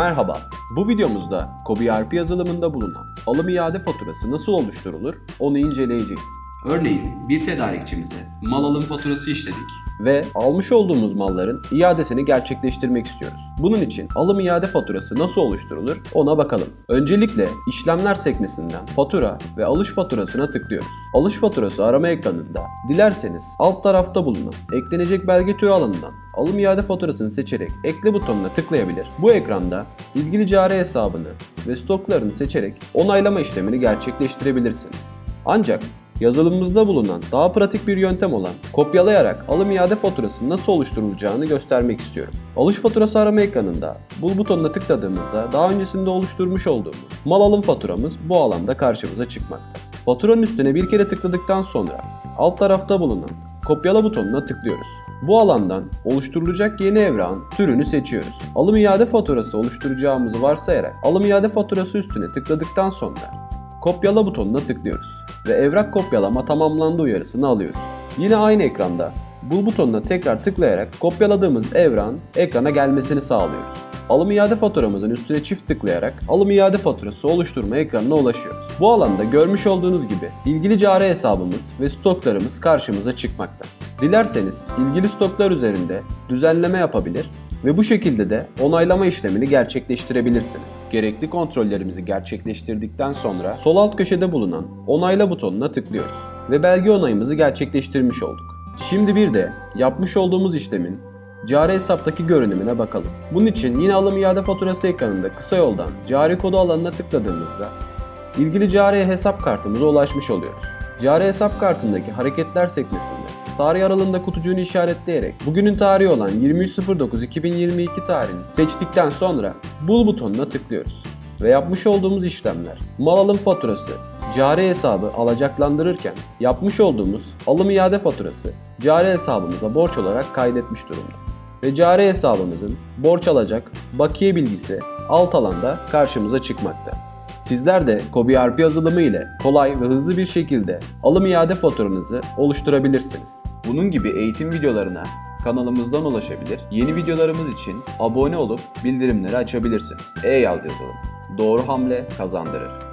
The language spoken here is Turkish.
Merhaba, bu videomuzda Kobi ERP yazılımında bulunan alım iade faturası nasıl oluşturulur onu inceleyeceğiz. Örneğin bir tedarikçimize mal alım faturası işledik. Ve almış olduğumuz malların iadesini gerçekleştirmek istiyoruz. Bunun için alım iade faturası nasıl oluşturulur ona bakalım. Öncelikle işlemler sekmesinden fatura ve alış faturasına tıklıyoruz. Alış faturası arama ekranında dilerseniz alt tarafta bulunan eklenecek belge türü alanından alım iade faturasını seçerek ekle butonuna tıklayabilir. Bu ekranda ilgili cari hesabını ve stoklarını seçerek onaylama işlemini gerçekleştirebilirsiniz. Ancak yazılımımızda bulunan daha pratik bir yöntem olan kopyalayarak alım iade faturası nasıl oluşturulacağını göstermek istiyorum. Alış faturası arama ekranında bul butonuna tıkladığımızda daha öncesinde oluşturmuş olduğumuz mal alım faturamız bu alanda karşımıza çıkmakta. Faturanın üstüne bir kere tıkladıktan sonra alt tarafta bulunan kopyala butonuna tıklıyoruz. Bu alandan oluşturulacak yeni evrağın türünü seçiyoruz. Alım iade faturası oluşturacağımızı varsayarak alım iade faturası üstüne tıkladıktan sonra Kopyala butonuna tıklıyoruz ve evrak kopyalama tamamlandı uyarısını alıyoruz. Yine aynı ekranda bul butonuna tekrar tıklayarak kopyaladığımız evrağın ekrana gelmesini sağlıyoruz. Alım iade faturamızın üstüne çift tıklayarak alım iade faturası oluşturma ekranına ulaşıyoruz. Bu alanda görmüş olduğunuz gibi ilgili cari hesabımız ve stoklarımız karşımıza çıkmakta. Dilerseniz ilgili stoklar üzerinde düzenleme yapabilir ve bu şekilde de onaylama işlemini gerçekleştirebilirsiniz. Gerekli kontrollerimizi gerçekleştirdikten sonra sol alt köşede bulunan onayla butonuna tıklıyoruz ve belge onayımızı gerçekleştirmiş olduk. Şimdi bir de yapmış olduğumuz işlemin cari hesaptaki görünümüne bakalım. Bunun için yine alım iade faturası ekranında kısa yoldan cari kodu alanına tıkladığımızda ilgili cari hesap kartımıza ulaşmış oluyoruz. Cari hesap kartındaki hareketler sekmesinde tarih aralığında kutucuğunu işaretleyerek bugünün tarihi olan 23.09.2022 tarihini seçtikten sonra bul butonuna tıklıyoruz. Ve yapmış olduğumuz işlemler mal alım faturası, cari hesabı alacaklandırırken yapmış olduğumuz alım iade faturası cari hesabımıza borç olarak kaydetmiş durumda. Ve cari hesabımızın borç alacak bakiye bilgisi alt alanda karşımıza çıkmakta. Sizler de Kobi ERP yazılımı ile kolay ve hızlı bir şekilde alım iade faturanızı oluşturabilirsiniz. Bunun gibi eğitim videolarına kanalımızdan ulaşabilir, yeni videolarımız için abone olup bildirimleri açabilirsiniz. E-yaz yazılım. Doğru hamle kazandırır.